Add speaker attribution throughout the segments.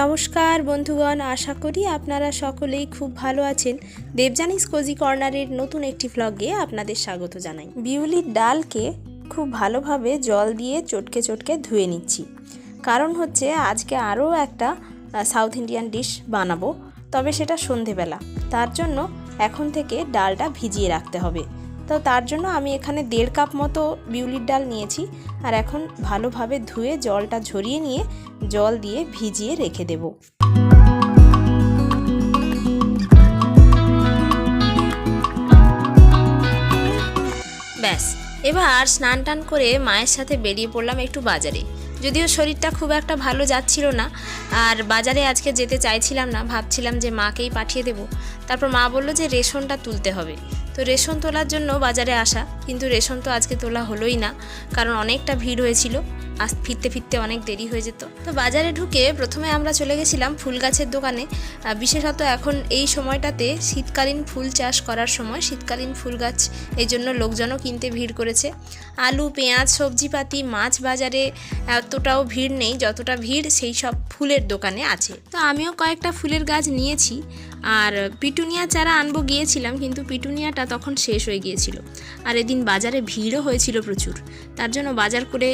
Speaker 1: নমস্কার বন্ধুগণ, আশা করি আপনারা সকলেই খুব ভালো আছেন। দেবজানিস কোজি কর্নারের নতুন একটি ভ্লগে আপনাদের স্বাগত জানাই। বিউলির ডালকে খুব ভালোভাবে জল দিয়ে চটকে চটকে ধুয়ে নিচ্ছি। কারণ হচ্ছে আজকে আরও একটা সাউথ ইন্ডিয়ান ডিশ বানাবো। তবে সেটা সন্ধেবেলা। তার জন্য এখন থেকে ডালটা ভিজিয়ে রাখতে হবে। তো তার জন্য আমি এখানে দেড় কাপ মতো বিউলির ডাল নিয়েছি। আর এখন ভালোভাবে ধুয়ে জলটা ঝরিয়ে নিয়ে জল দিয়ে ভিজিয়ে রেখে দেব। ব্যাস, এবার স্নান টান করে মায়ের সাথে বেরিয়ে পড়লাম একটু বাজারে। যদিও শরীরটা খুব একটা ভালো যাচ্ছিল না, আর বাজারে আজকে যেতে চাইছিলাম না, ভাবছিলাম যে মাকেই পাঠিয়ে দেব। তারপর মা বলল যে রেশনটা তুলতে হবে। তো রেশন তোলার জন্য বাজারে আসা, কিন্তু রেশন তো আজকে তোলা হলোই না, কারণ অনেকটা ভিড় হয়েছিল। আস ফিরতে ফিরতে অনেক দেরি হয়ে যেত। তো বাজারে ঢুকে প্রথমে আমরা চলে গেছিলাম ফুল গাছের দোকানে। বিশেষত এখন এই সময়টাতে শীতকালীন ফুল চাষ করার সময় শীতকালীন ফুল গাছ এই জন্য লোকজনও কিনতে ভিড় করেছে। আলু, পেঁয়াজ, সবজিপাতি, মাছ বাজারে এতটাও ভিড় নেই, যতটা ভিড় সেই সব ফুলের দোকানে আছে। তো আমিও কয়েকটা ফুলের গাছ নিয়েছি। আর পিটুনিয়া চারা আনব গিয়েছিলাম, কিন্তু পিটুনিয়াটা তখন শেষ হয়ে গিয়েছিল। আর এদিন বাজারে ভিড়ও হয়েছিল প্রচুর। তার জন্য বাজার করে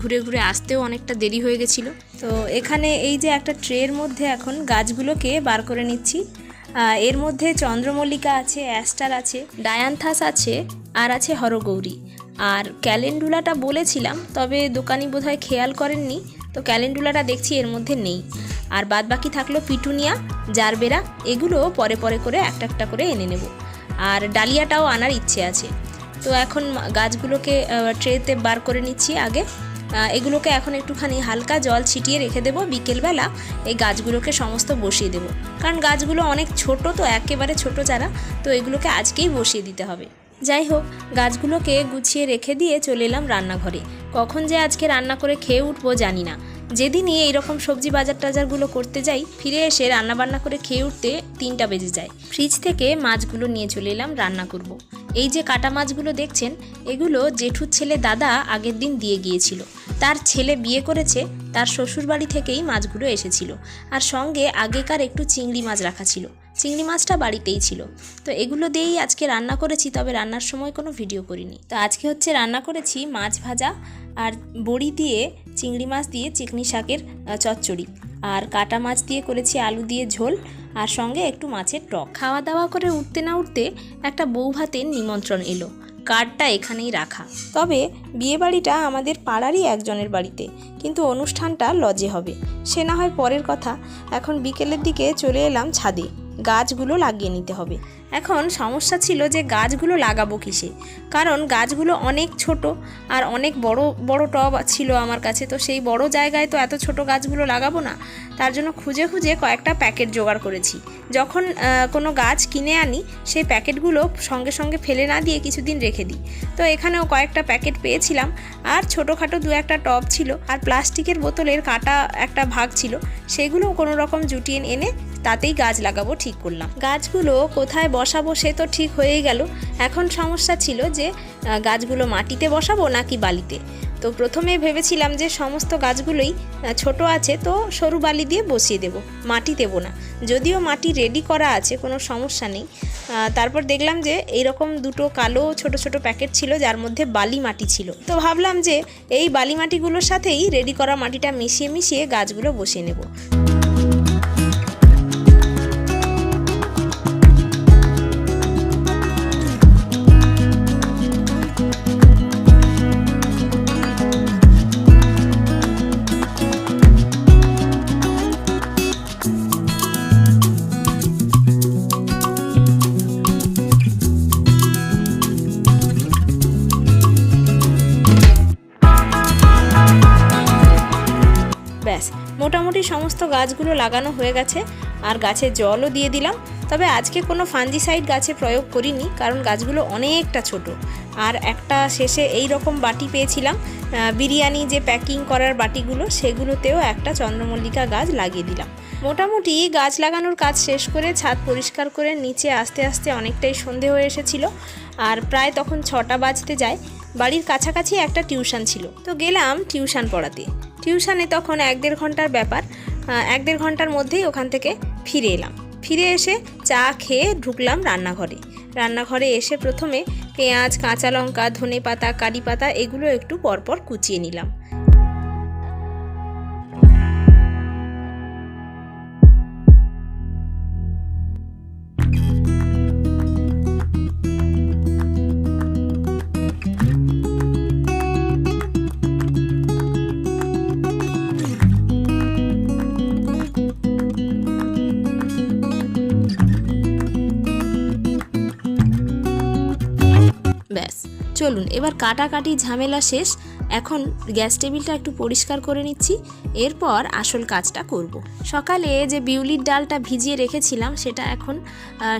Speaker 1: ঘুরে ঘুরে আসতেও অনেকটা দেরি হয়ে গেছিল। তো এখানে এই যে একটা ট্রের মধ্যে এখন গাছগুলোকে বার করে নিচ্ছি। এর মধ্যে চন্দ্রমল্লিকা আছে, অ্যাস্টার আছে, ডায়ান্থাস আছে, আর আছে হরগৌরী। আর ক্যালেন্ডুলাটা বলেছিলাম, তবে দোকানি বোধহয় খেয়াল করেননি। তো ক্যালেন্ডুলাটা দেখছি এর মধ্যে নেই। আর বাদ বাকি থাকল পিটুনিয়া, জারবেরা এগুলো পরে পরে করে একটা একটা করে এনে নেব। আর ডালিয়াটাও আনার ইচ্ছে আছে। তো এখন গাছগুলোকে ট্রেতে বার করে নিচ্ছি আগে। এগুলোকে এখন একটুখানি হালকা জল ছিটিয়ে রেখে দেবো। বিকেলবেলা এই গাছগুলোকে সমস্ত বসিয়ে দেবো। কারণ গাছগুলো অনেক ছোট তো, একেবারে ছোট চারা। তো এগুলোকে আজকেই বসিয়ে দিতে হবে। যাই হোক গাছগুলোকে গুছিয়ে রেখে দিয়ে চলে এলাম রান্নাঘরে। কখন যে আজকে রান্না করে খেয়ে উঠবো জানি না। যেদিনই এইরকম সবজি বাজার টাজারগুলো করতে যাই, ফিরে এসে রান্না বান্না করে খেয়ে উঠতে তিনটা বেজে যায়। ফ্রিজ থেকে মাছগুলো নিয়ে চলে এলাম রান্না করব। এই যে কাটা মাছগুলো দেখছেন, এগুলো জেঠুর ছেলে দাদা আগের দিন দিয়ে গিয়েছিল। তার ছেলে বিয়ে করেছে, তার শ্বশুরবাড়ি থেকেই মাছগুলো এসেছিল। আর সঙ্গে আগেকার একটু চিংড়ি মাছ রাখা ছিল। চিংড়ি মাছটা বাড়িতেই ছিল। তো এগুলো দিয়েই আজকে রান্না করেছি, তবে রান্নার সময় কোনো ভিডিও করিনি। তো আজকে হচ্ছে রান্না করেছি মাছ ভাজা আর বড়ি দিয়ে চিংড়ি মাছ দিয়ে চিকনি শাকের চচ্চড়ি। আর কাটা মাছ দিয়ে করেছি আলু দিয়ে ঝোল, আর সঙ্গে একটু মাছের টক। খাওয়া দাওয়া করে উঠতে না উঠতে একটা বউ ভাতের নিমন্ত্রণ এলো, কার্ডটা এখানেই রাখা। তবে বিয়েবাড়িটা আমাদের পাড়ারই একজনের বাড়িতে, কিন্তু অনুষ্ঠানটা লজে হবে। সে না হয় পরের কথা। এখন বিকেলের দিকে চলে এলাম ছাদে। গাছগুলো লাগিয়ে নিতে হবে। এখন সমস্যা ছিল যে গাছগুলো লাগাবো কিসে? কারণ গাছগুলো অনেক ছোট আর অনেক বড় বড় টব ছিল আমার কাছে, তো সেই বড় জায়গায় তো এত ছোট গাছগুলো লাগাবো না। তার জন্য খুঁজে খুঁজে কয়েকটা প্যাকেট জোগাড় করেছি। যখন কোনো গাছ কিনে আনি, সেই প্যাকেটগুলো সঙ্গে সঙ্গে ফেলে না দিয়ে কিছুদিন রেখে দিই। তো এখানেও কয়েকটা প্যাকেট পেয়েছিলাম আর ছোটোখাটো দু একটা টব ছিল আর প্লাস্টিকের বোতলের কাটা একটা ভাগ ছিল সেগুলো কোনো রকম জুটিয়ে এনে তাতেই গাছ লাগাবো ঠিক করলাম। গাছগুলো কোথায় বসাবো সে তো ঠিক হয়েই গেল। এখন সমস্যা ছিল যে গাছগুলো মাটিতে বসাবো নাকি বালিতে? তো প্রথমে ভেবেছিলাম যে, সমস্ত গাছগুলোই ছোট আছে তো সরু বালি দিয়ে বসিয়ে দেব, মাটি দেবো না। যদিও মাটি রেডি করা আছে, কোনো সমস্যা নেই। তারপর দেখলাম যে, এইরকম দুটো কালো ছোট ছোট প্যাকেট ছিল, যার মধ্যে বালি মাটি ছিল। তো ভাবলাম যে, এই বালি মাটিগুলোর সাথেই রেডি করা মাটিটা মিশিয়ে মিশিয়ে গাছগুলো বসিয়ে নেব। সমস্ত গাছগুলো লাগানো হয়ে গেছে আর গাছে জলও দিয়ে দিলাম। তবে আজকে কোনো ফাঞ্জিসাইড গাছে প্রয়োগ করিনি, কারণ গাছগুলো অনেকটা ছোট। আর একটা শেষে এই রকম বাটি পেয়েছিলাম বিরিয়ানি যে প্যাকিং করার বাটিগুলো, সেগুলোতেও একটা চন্দ্রমল্লিকা গাছ লাগিয়ে দিলাম। মোটামুটি গাছ লাগানোর কাজ শেষ করে ছাদ পরিষ্কার করে নিচে আস্তে আস্তে অনেকটাই সন্ধে হয়ে এসেছিল। আর প্রায় তখন ছটা বাজতে যায়। বাড়ির কাছাকাছি একটা টিউশন ছিল। তো গেলাম টিউশন পড়াতে। টিউশনে তখন এক দেড় ঘণ্টার ব্যাপার। এক দেড় ঘণ্টার মধ্যেই ওখান থেকে ফিরে এলাম। ফিরে এসে চা খেয়ে ঢুকলাম রান্নাঘরে। রান্নাঘরে এসে প্রথমে পেঁয়াজ, কাঁচা লঙ্কা ধনে পাতা কারি পাতা এগুলো একটু পরপর কুচিয়ে নিলাম। ব্যাস, চলুন, এবার কাটাকাটি ঝামেলা শেষ। এখন গ্যাস টেবিলটা একটু পরিষ্কার করে নিচ্ছি, এরপর আসল কাজটা করব। সকালে যে বিউলির ডালটা ভিজিয়ে রেখেছিলাম, সেটা এখন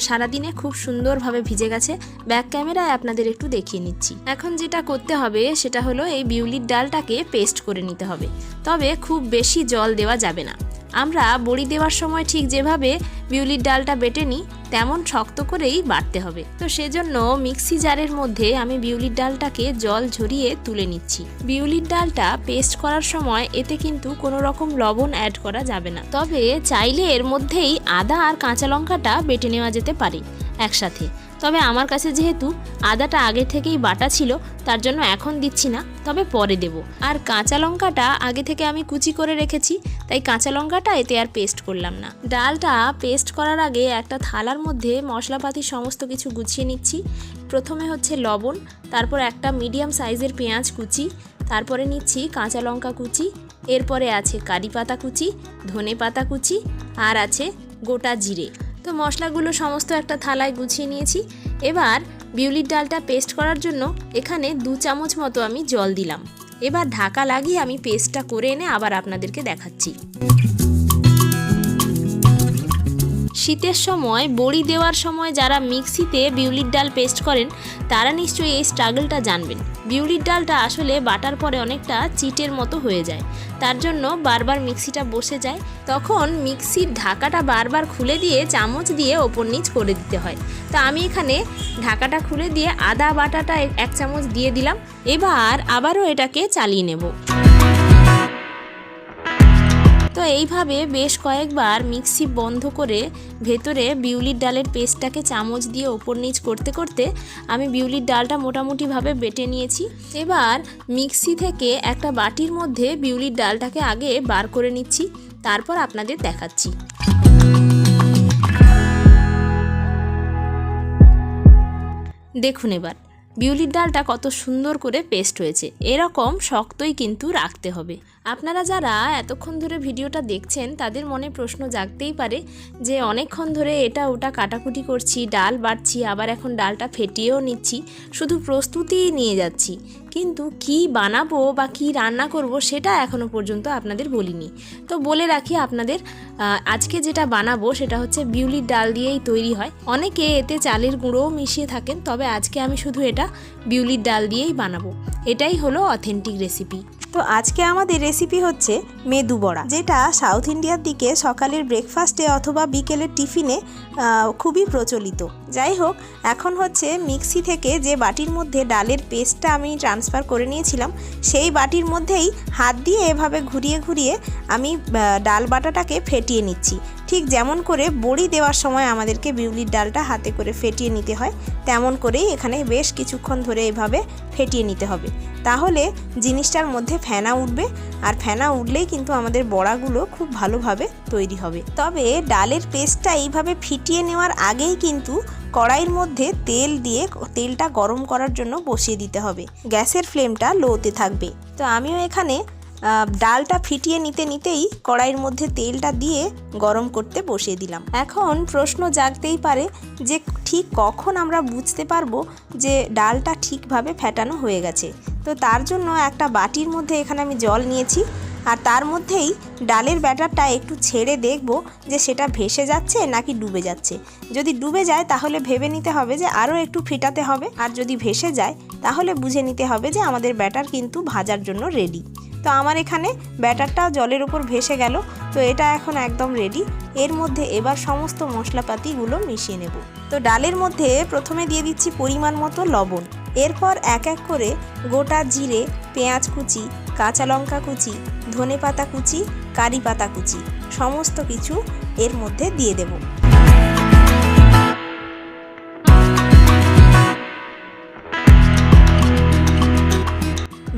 Speaker 1: সারাদিনে খুব সুন্দরভাবে ভিজে গেছে। ব্যাক ক্যামেরায় আপনাদের একটু দেখিয়ে নিচ্ছি। এখন যেটা করতে হবে, সেটা হলো এই বিউলির ডালটাকে পেস্ট করে নিতে হবে। তবে খুব বেশি জল দেওয়া যাবে না। আমরা বড়ি দেওয়ার সময় ঠিক যেভাবে বিউলির ডালটা বেটে নিই, তেমন শক্ত করেই বাটতে হবে। তো সেজন্য মিক্সি জারের মধ্যে আমি বিউলির ডালটাকে জল ঝরিয়ে তুলে নিচ্ছি। বিউলির ডালটা পেস্ট করার সময় এতে কিন্তু কোনো রকম লবণ অ্যাড করা যাবে না। তবে চাইলে এর মধ্যেই আদা আর কাঁচা লঙ্কাটা বেটে নেওয়া যেতে পারে একসাথে। তবে আমার কাছে যেহেতু আদাটা আগে থেকেই বাটা ছিল, তার জন্য এখন দিচ্ছি না, তবে পরে দেব। আর কাঁচা লঙ্কাটা আগে থেকে আমি কুচি করে রেখেছি, তাই কাঁচা লঙ্কাটা এতে আর পেস্ট করলাম না। ডালটা পেস্ট করার আগে একটা থালার মধ্যে মশলাপাতি সমস্ত কিছু গুছিয়ে নিচ্ছি। প্রথমে হচ্ছে লবণ, তারপর একটা মিডিয়াম সাইজের পেঁয়াজ কুচি, তারপরে নিচ্ছি কাঁচা লঙ্কা কুচি, এরপরে আছে কারি পাতা কুচি, ধনে পাতা কুচি, আর আছে গোটা জিরে। তো মশলাগুলো সমস্ত একটা থালায় গুছিয়ে নিয়েছি। এবার বিউলির ডালটা পেস্ট করার জন্য এখানে দু চামচ মতো আমি জল দিলাম। এবার ঢাকা লাগিয়ে আমি পেস্টটা করে এনে আবার আপনাদেরকে দেখাচ্ছি। শীতের সময়, বড়ি দেওয়ার সময় যারা মিক্সিতে বিউলির ডাল পেস্ট করেন, তারা নিশ্চয়ই এই স্ট্রাগলটা জানবেন। বিউলির ডালটা আসলে বাটার পরে অনেকটা চিটের মতো হয়ে যায়। তার জন্য বারবার মিক্সিটা বসে যায়। তখন মিক্সির ঢাকাটা বারবার খুলে দিয়ে চামচ দিয়ে ওপর নিচ করে দিতে হয়। তো আমি এখানে ঢাকাটা খুলে দিয়ে আদা বাটাটা এক চামচ দিয়ে দিলাম। এবার আবারও এটাকে চালিয়ে নেব। তো এইভাবে বেশ কয়েকবার মিক্সি বন্ধ করে ভেতরে বিউলির ডালের পেস্টটাকে চামচ দিয়ে ওপর নিচ করতে করতে আমি বিউলির ডালটা মোটামুটিভাবে বেটে নিয়েছি। এবার মিক্সি থেকে একটা বাটির মধ্যে বিউলির ডালটাকে আগে বার করে নিচ্ছি, তারপর আপনাদের দেখাচ্ছি। দেখুন এবার, বিউলির ডালটা কত সুন্দর করে পেস্ট হয়েছে। এরকম শক্তই কিন্তু রাখতে হবে। আপনারা যারা এতক্ষণ ধরে ভিডিওটা দেখছেন, তাদের মনে প্রশ্ন জাগতেই পারে যে অনেকক্ষণ ধরে এটা ওটা কাটাকুটি করছি, ডাল বাটছি, আবার এখন ডালটা ফেটিয়েও নিচ্ছি, শুধু প্রস্তুতিই নিয়ে যাচ্ছি। কিন্তু কি বানাবো বা কি রান্না করব সেটা এখনও পর্যন্ত আপনাদের বলিনি। তো বলে রাখি আপনাদের আজকে যেটা বানাবো সেটা হচ্ছে বিউলির ডাল দিয়েই তৈরি হয়। অনেকে এতে চালের গুঁড়োও মিশিয়ে থাকেন, তবে আজকে আমি শুধু এটা বিউলির ডাল দিয়েই বানাবো। এটাই হলো অথেন্টিক রেসিপি।
Speaker 2: তো আজকে আমাদের রেসিপি হচ্ছে মেদু বড়া, যেটা সাউথ ইন্ডিয়ার দিকে সকালের ব্রেকফাস্টে অথবা বিকেলের টিফিনে খুবই প্রচলিত। যাই হোক, এখন হচ্ছে মিক্সি থেকে যে বাটির মধ্যে ডালের পেস্টটা আমি ট্রান্সফার করে নিয়েছিলাম, সেই বাটির মধ্যেই হাত দিয়ে এভাবে ঘুরিয়ে ঘুরিয়ে আমি ডাল বাটাটাকে ফেটিয়ে নিচ্ছি। ঠিক যেমন করে বড়ি দেওয়ার সময় আমাদেরকে বিউলির ডালটা হাতে করে ফেটিয়ে নিতে হয়, তেমন করেই এখানে বেশ কিছুক্ষণ ধরে এভাবে ফেটিয়ে নিতে হবে। তাহলে জিনিসটার মধ্যে ফেনা উঠবে, আর ফেনা উঠলেই কিন্তু আমাদের বড়াগুলো খুব ভালোভাবে তৈরি হবে। তবে ডালের পেস্টটা এইভাবে ফিটিয়ে নেওয়ার আগেই কিন্তু কড়াইয়ের মধ্যে তেল দিয়ে তেলটা গরম করার জন্য বসিয়ে দিতে হবে। গ্যাসের ফ্লেমটা লোতে থাকবে। তো আমিও এখানে ডালটা ফিটিয়ে নিতে নিতেই কড়াইয়ের মধ্যে তেলটা দিয়ে গরম করতে বসিয়ে দিলাম। এখন প্রশ্ন জাগতেই পারে যে ঠিক কখন আমরা বুঝতে পারব যে ডালটা ঠিকভাবে ফেটানো হয়ে গেছে। তো তার জন্য একটা বাটির মধ্যে এখানে আমি জল নিয়েছি আর তার মধ্যেই ডালের ব্যাটারটা একটু ছেড়ে দেখব যে সেটা ভেসে যাচ্ছে নাকি ডুবে যাচ্ছে। যদি ডুবে যায় তাহলে ভেবে নিতে হবে যে আরও একটু ফিটাতে হবে। আর যদি ভেসে যায় তাহলে বুঝে নিতে হবে যে আমাদের ব্যাটার কিন্তু ভাজার জন্য রেডি তো আমার এখানে ব্যাটারটা জলের উপর ভেসে গেল, তো এটা এখন একদম রেডি এর মধ্যে এবার সমস্ত মশলাপাতিগুলো মিশিয়ে নেব। তো ডালের মধ্যে প্রথমে দিয়ে দিচ্ছি পরিমাণ মতো লবণ। এরপর এক এক করে গোটা জিরে, পেঁয়াজ কুচি, কাঁচা লঙ্কা কুচি, ধনে পাতা কুচি, কারি পাতা কুচি, সমস্ত কিছু এর মধ্যে দিয়ে দেব।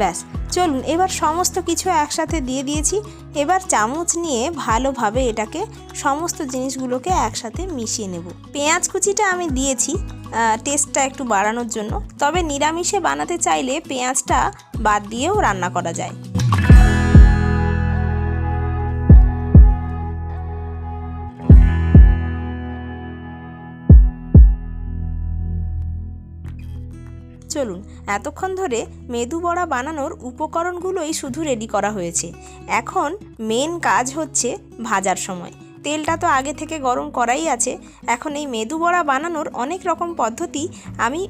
Speaker 2: ব্যাস চলুন, এবার সমস্ত কিছু একসাথে দিয়ে দিয়েছি। এবার চামচ নিয়ে ভালোভাবে এটাকে সমস্ত জিনিসগুলোকে একসাথে মিশিয়ে নেব। পেঁয়াজ কুচিটা আমি দিয়েছি টেস্টটা একটু বাড়ানোর জন্য। তবে নিরামিষে বানাতে চাইলে পেঁয়াজটা বাদ দিয়েও রান্না করা যায়। চলুন, এতক্ষণ ধরে মেদু বড়া বানানোর উপকরণগুলোই শুধু রেডি করা হয়েছে। এখন মেন কাজ হচ্ছে ভাজার সময়। তেলটা তো আগে থেকে গরম করাই আছে। এখন এই মেদু বড়া বানানোর অনেক রকম পদ্ধতি আমি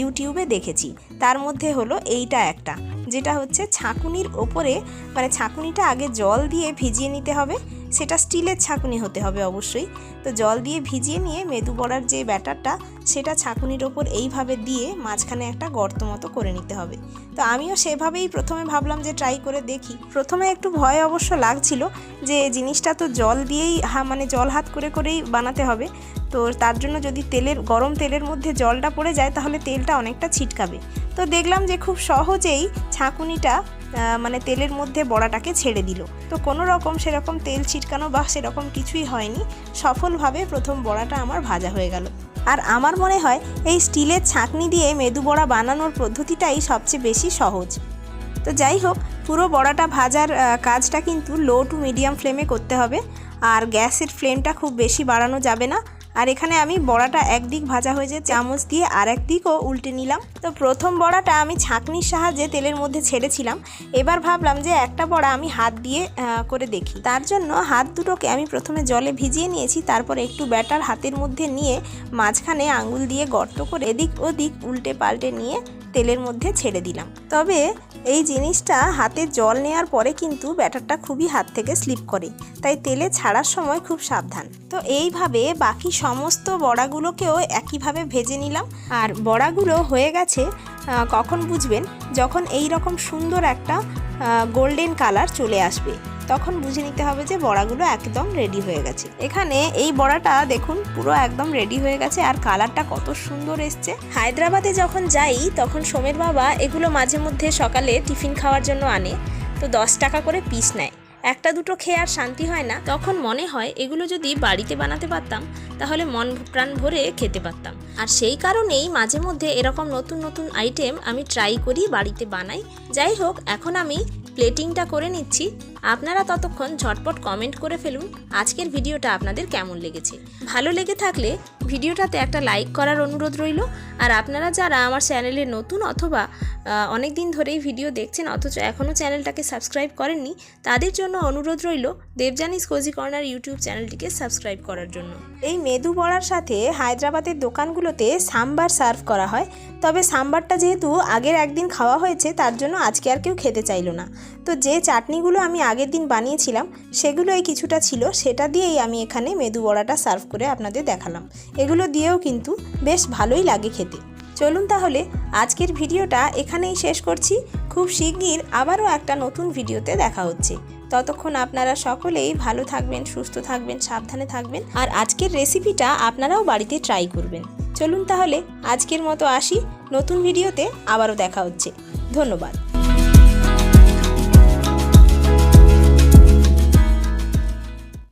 Speaker 2: ইউটিউবে দেখেছি। তার মধ্যে হলো এইটা একটা, যেটা হচ্ছে ছাঁকুনির ওপরে মানে ছাঁকুনিটা আগে জল দিয়ে ভিজিয়ে নিতে হবে। সেটা স্টিলের ছাঁকুনি হতে হবে অবশ্যই। তো জল দিয়ে ভিজিয়ে নিয়ে মেদু বড়ার যে ব্যাটারটা, সেটা ছাঁকুনির ওপর এইভাবে দিয়ে মাঝখানে একটা গর্ত মতো করে নিতে হবে। তো আমিও সেভাবেই প্রথমে ভাবলাম যে ট্রাই করে দেখি। প্রথমে একটু ভয় অবশ্য লাগছিল যে জিনিসটা তো জল দিয়েই মানে জল হাত করে করেই বানাতে হবে। তো তার জন্য যদি তেলের, গরম তেলের মধ্যে জলটা পড়ে যায়, তাহলে তেলটা অনেকটা ছিটকাবে। তো দেখলাম যে খুব সহজেই ছাঁকুনিটা মানে তেলের মধ্যে বড়াটাকে ছেড়ে দিল। তো কোনো রকম সেরকম তেল ছিটকানো বা সেরকম কিছুই হয়নি। সফলভাবে প্রথম বড়াটা আমার ভাজা হয়ে গেল। আর আমার মনে হয় এই স্টিলের ছাঁকনি দিয়ে মেদু বড়া বানানোর পদ্ধতিটাই সবচেয়ে বেশি সহজ। তো যাই হোক, পুরো বড়াটা ভাজার কাজটা কিন্তু লো টু মিডিয়াম ফ্লেমে করতে হবে। আর গ্যাসের ফ্লেমটা খুব বেশি বাড়ানো যাবে না। আর এখানে আমি বড়াটা একদিক ভাজা হয়ে যায় চামচ দিয়ে আর একদিকও উল্টে নিলাম। তো প্রথম বড়াটা আমি ছাঁকনির সাহায্যে তেলের মধ্যে ছেড়েছিলাম। এবার ভাবলাম যে একটা বড়া আমি হাত দিয়ে করে দেখি। তার জন্য হাত দুটোকে আমি প্রথমে জলে ভিজিয়ে নিয়েছি, তারপর একটু ব্যাটার হাতের মধ্যে নিয়ে মাঝখানে আঙুল দিয়ে গর্ত করে এদিক ওদিক উল্টে পাল্টে নিয়ে তেলের মধ্যে ছেড়ে দিলাম। তবে এই জিনিসটা হাতে জল নেওয়ার পরে কিন্তু ব্যাটারটা খুবই হাত থেকে স্লিপ করে, তাই তেলে ছাড়ার সময় খুব সাবধান। তো এইভাবে বাকি সমস্ত বড়াগুলোকেও একইভাবে ভেজে নিলাম। আর বড়াগুলো হয়ে গেছে কখন বুঝবেন? যখন এই রকম সুন্দর একটা গোল্ডেন কালার চলে আসবে। তখন বুঝে নিতে হবে যে বড়াগুলো একদম রেডি হয়ে গেছে। এখানে এই বড়াটা দেখুন, পুরো একদম রেডি হয়ে গেছে আর কালারটা কত সুন্দর এসছে। হায়দ্রাবাদে যখন যাই, তখন সোমের বাবা এগুলো মাঝে মধ্যে সকালে টিফিন খাওয়ার জন্য আনে। তো দশ টাকা করে পিস নেয়। একটা দুটো খেয়ে আর শান্তি হয় না। তখন মনে হয় এগুলো যদি বাড়িতে বানাতে পারতাম, তাহলে মন প্রাণ ভরে খেতে পারতাম। আর সেই কারণেই মাঝে মধ্যে এরকম নতুন নতুন আইটেম আমি ট্রাই করি বাড়িতে বানাই। যাই হোক, এখন আমি প্লেটিংটা করে নিচ্ছি। আপনারা ততক্ষণ ঝটপট কমেন্ট করে ফেলুন আজকের ভিডিওটা আপনাদের কেমন লেগেছে। ভালো লেগে থাকলে ভিডিওটাতে একটা লাইক করার অনুরোধ রইল। আর আপনারা যারা আমার চ্যানেলে নতুন অথবা অনেক দিন ধরেই ভিডিও দেখছেন, অথচ এখনও চ্যানেলটাকে সাবস্ক্রাইব করেননি, তাদের জন্য অনুরোধ রইল দেবজানিস কোজি কর্নার ইউটিউব চ্যানেলটিকে সাবস্ক্রাইব করার জন্য। এই মেদু বড়ার সাথে হায়দ্রাবাদের দোকানগুলোতে সাম্বার সার্ভ করা হয়। তবে সাম্বারটা যেহেতু আগের একদিন খাওয়া হয়েছে, তার জন্য আজকে আর কেউ খেতে চাইলো না। তো যে চাটনিগুলো আমি আগের দিন বানিয়েছিলাম, সেগুলোই কিছুটা ছিল, সেটা দিয়েই আমি এখানে মেদু বড়াটা সার্ভ করে আপনাদের দেখালাম। এগুলো দিয়েও কিন্তু বেশ ভালোই লাগে খেতে। চলুন তাহলে আজকের ভিডিওটা এখানেই শেষ করছি। খুব শিগগির আবারও একটা নতুন ভিডিওতে দেখা হচ্ছে। ততক্ষণ আপনারা সকলেই ভালো থাকবেন, সুস্থ থাকবেন, সাবধানে থাকবেন, আর আজকের রেসিপিটা আপনারাও বাড়িতে ট্রাই করবেন। চলুন তাহলে আজকের মতো আসি, নতুন ভিডিওতে আবারও দেখা হচ্ছে। ধন্যবাদ।